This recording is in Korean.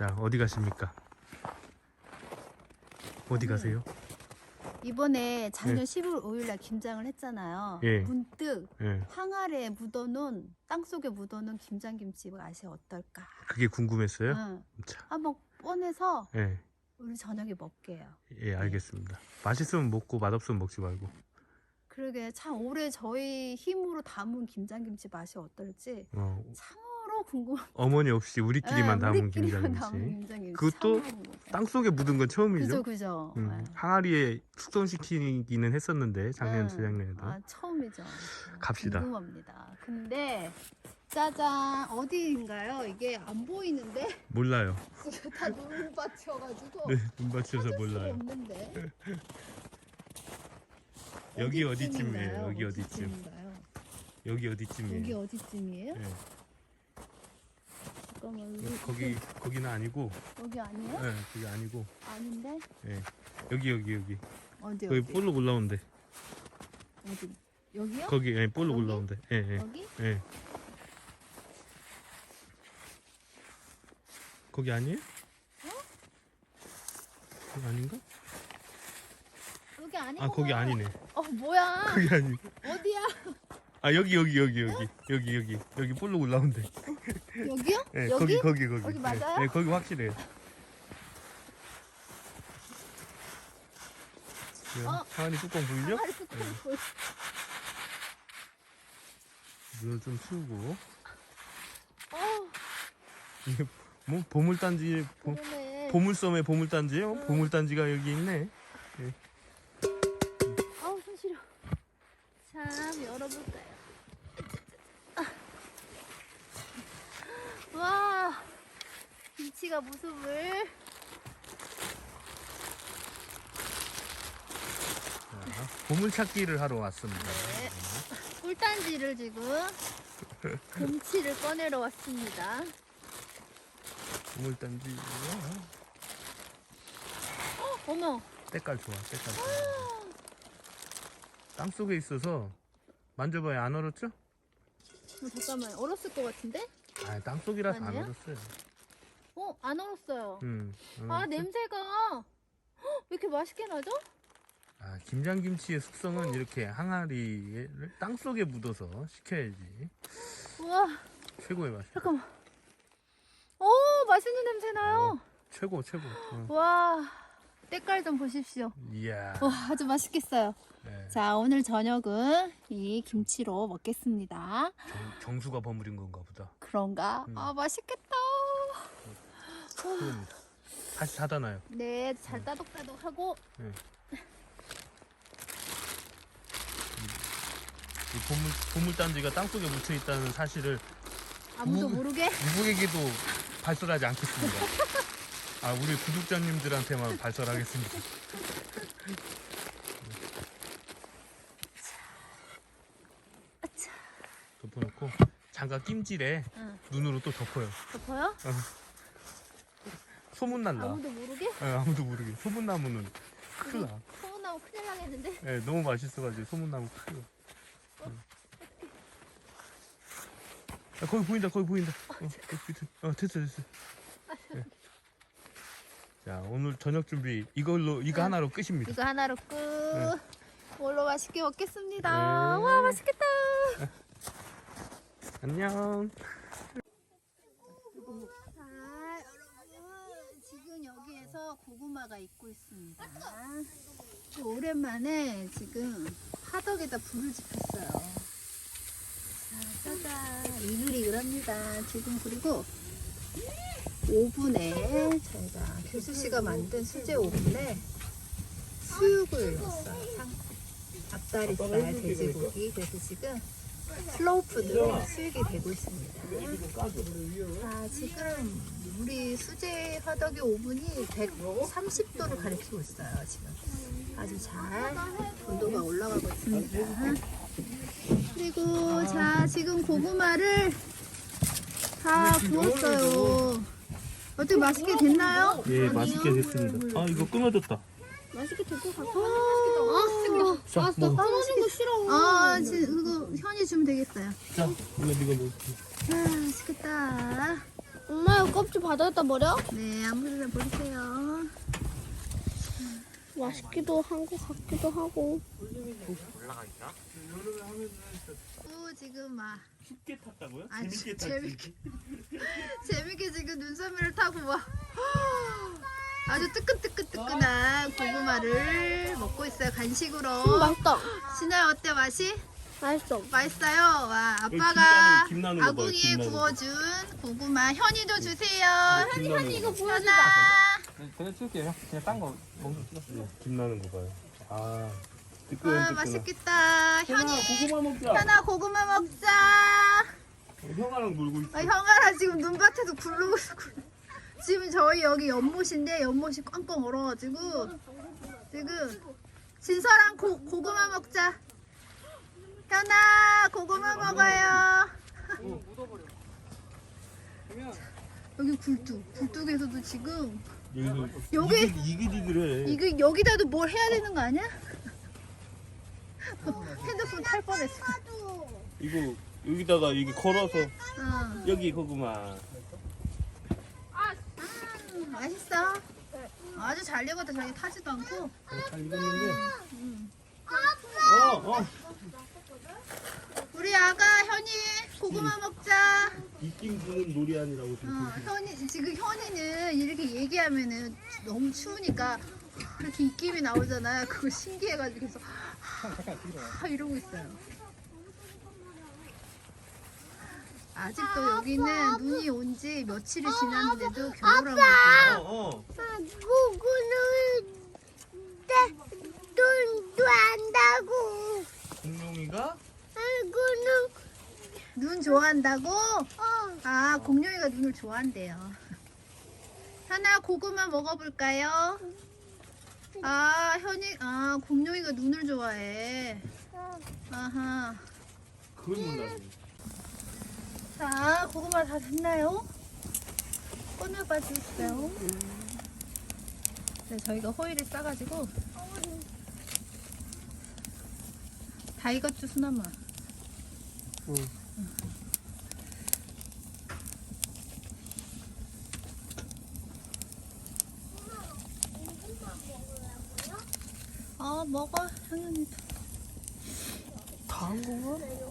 자, 어디 가십니까? 어디 가세요? 이번에 작년 네. 11월 5일날 김장을 했잖아요. 예. 문득 예. 항아리에 묻어놓은 땅 속에 묻어놓은 김장 김치 맛이 어떨까? 그게 궁금했어요? 응. 자, 한번 꺼내서 예. 우리 저녁에 먹게요. 예, 알겠습니다. 맛있으면 먹고 맛없으면 먹지 말고. 그러게 참 올해 저희 힘으로 담은 김장 김치 맛이 어떨지 어, 참 으로 궁금. 어머니 없이 우리끼리만 네, 담은 우리끼리만 김장김치. 김장김치. 그것도 궁금해요. 땅 속에 묻은 건 처음이죠? 그죠 그죠. 음, 네. 항아리에 숙성시키기는 했었는데 작년 응. 재작년에도 아 처음이죠. 갑시다. 궁금합니다. 근데 짜잔 어디인가요? 이게 안 보이는데 몰라요. 다 눈밭이어가지고 네, 눈 받쳐서 찾을 수가 몰라요. 없는데. 여기? 어디쯤이에요? 여기 어디쯤? 여기 어디쯤이에요? 여기 어디쯤이에요? 예. 잠깐만 여- 거기 거기는 아니고, 여기 아니에요? 예, 그게 아니고, 아닌데 예. 여기 여기 여기 어디 거기 어디 볼록 올라온대. 어디 여기요? 거기 예, 볼록 여기? 올라온대. 예, 예, 여기? 예. 거기 아니에요? 거기 아닌가? 여기 아니고 아 거기 아니네. 어 뭐야? 거기 아니. 어디야? 아 여기 여기 여기 여기 여기 여기 여기 볼록 올라온대. 여기요? 예, 여기? 거기 거기 거기. 여기 예, 맞아요? 예, 거기 확실해요. 어. 하은이 뚜껑 보이죠? 항아리 뚜껑 보여. 눈을 좀 치우고 어 이게 뭐 보물단지 보, 그러네. 보물섬의 보물단지요? 응. 보물단지가 여기 있네. 아우 손 시려. 참 열어볼까요? 와 김치가 모습을 자, 보물찾기를 하러 왔습니다. 네. 꿀단지를 지금 김치를 꺼내러 왔습니다. 보물단지 어머 때깔 좋아, 때깔 좋아. 땅 속에 있어서 만져봐야 안 얼었죠? 어, 잠깐만 얼었을 것 같은데? 아, 땅 속이라서 안 아니야? 얼었어요. 어 안 얼었어요. 음, 안 아? 냄새가 헉, 왜 이렇게 맛있게 나죠? 아, 김장김치의 숙성은 이렇게 항아리를 땅 속에 묻어서 식혀야지 우와 최고의 맛이. 잠깐만. 오 맛있는 냄새 나요. 최고, 최고. 어. 와 때깔 좀 보십시오. 이야. 와 아주 맛있겠어요. 네. 자 오늘 저녁은 이 김치로 먹겠습니다. 정, 정수가 버무린 건가 보다. 그런가? 음. 아 맛있겠다. 그럼 다시 닫아놔요. 네 잘 따독따독하고 이 보물, 보물단지가 땅 속에 묻혀 있다는 사실을 아무도 음. 모르게 누구에게도 발설하지 않겠습니다. 아, 우리 구독자님들한테만 발설하겠습니다. 덮어놓고 장갑 낌질에 응. 눈으로 또 덮어요. 덮어요? 소문 날라. 아무도 모르게? 예, 아무도 모르게. 소문 나면은 큰일 나. 소문 나면 큰일 나겠는데? 예, 너무 맛있어가지고 소문 나면 큰일 나. 응. 아, 거기 보인다, 거기 보인다. 어, 거기 밑에. 어, 됐어, 됐어. 예. 자, 오늘 저녁 준비 이걸로 이거 응. 하나로 끝입니다. 이거 하나로 끝. 뭘로 맛있게 먹겠습니다. 네. 와 맛있겠다. 안녕. 자 여러분 지금 여기에서 고구마가 익고 있습니다. 오랜만에 지금 화덕에다 불을 지폈어요. 자 짜잔 이글이글합니다. 지금 그리고 오븐에 저희가 교수 씨가 만든 수제 오븐에 수육을 넣었어요. 상, 앞다리 살 돼지고기 그래서 지금 슬로우 푸드로 수육이 되고 있습니다. 아, 지금 우리 수제 화덕의 오븐이 130도를 가리키고 있어요, 지금. 아주 잘 온도가 올라가고 있습니다. 그리고 자, 지금 고구마를 다 구웠어요. 어떻게 맛있게 됐나요? 예, 맛있게 됐습니다. 아, 이거 끊어졌다. 맛있게 될것 같아. 아, 자, 아, 나 먹어. 끊어진 거 싫어. 아, 지금 그거 현이 주면 되겠어요. 자, 이거 네가 먹을게. 아, 맛있겠다. 엄마 이거 껍질 바닥에다 버려? 네, 아무데나 버리세요. 맛있기도 한 것 같기도 하고. 올라가니까? 오, 지금 막 춥게 탔다고요? 아, 재밌게 탔지. 재밌게. 재밌게 지금 눈썰매를 타고 막 아주 뜨끈뜨끈뜨끈한 고구마를 먹고 있어요 간식으로. 음, 맛있다. 진아야 어때 맛이? 맛있어. 맛있어요. 와 아빠가 김 나는- 김 나는 거 봐요, 아궁이에 김 나는 거. 구워준 고구마 현이도 주세요. 현이 거. 이거 보여주자. 그냥 찍을게요. 그냥 딴거 먹는 거 찍었어요. 김 나는 거 봐요. 아, 와 뜨끈뜨끈. 맛있겠다. 현이 고구마 먹자. 현아 고구마 먹자. 형아랑 놀고 있어. 아, 형아랑 지금 눈밭에서 굴르고 있어. 굴르. 지금 저희 여기 연못인데 연못이 꽝꽝 얼어가지고 지금 진서랑 고, 고구마 먹자. 현아 고구마 먹어요. 여기 굴뚝 굴뚝에서도 지금 여기서 여기- 이글- 이글이글해. 이거 여기다도 뭘 해야 되는 거 아니야? 핸드폰 탈 뻔했어. 이거 여기다가 여기 걸어서 어. 여기 고구마. 음, 맛있어. 아주 잘 익었다. 자기 타지도 않고. 잘 익었는데. 어, 어. 우리 아가 고구마 먹자. 익긴 주는 놀이 아니라고 어, 지금. 현이 지금 현이는 이렇게 얘기하면은 너무 추우니까 이렇게 입김이 나오잖아요. 그거 신기해가지고 계속 하 이러고 있어요. 아직도 여기는 눈이 온 지 며칠이 지났는데도 겨울왕국이에요. 어, 어. 누구는 눈도 안다고. 공룡이가 눈 좋아한다고? 아, 공룡이가 눈을 좋아한대요. 하나 고구마 먹어볼까요? 아, 현이, 아, 공룡이가 눈을 좋아해. 아하. 그걸. 자, 고구마 다 됐나요? 꺼내봐도 있어요. 네, 저희가 호일을 싸가지고 다 익었죠, 수나마? 아, 먹어, 현현이도. 다한 건가?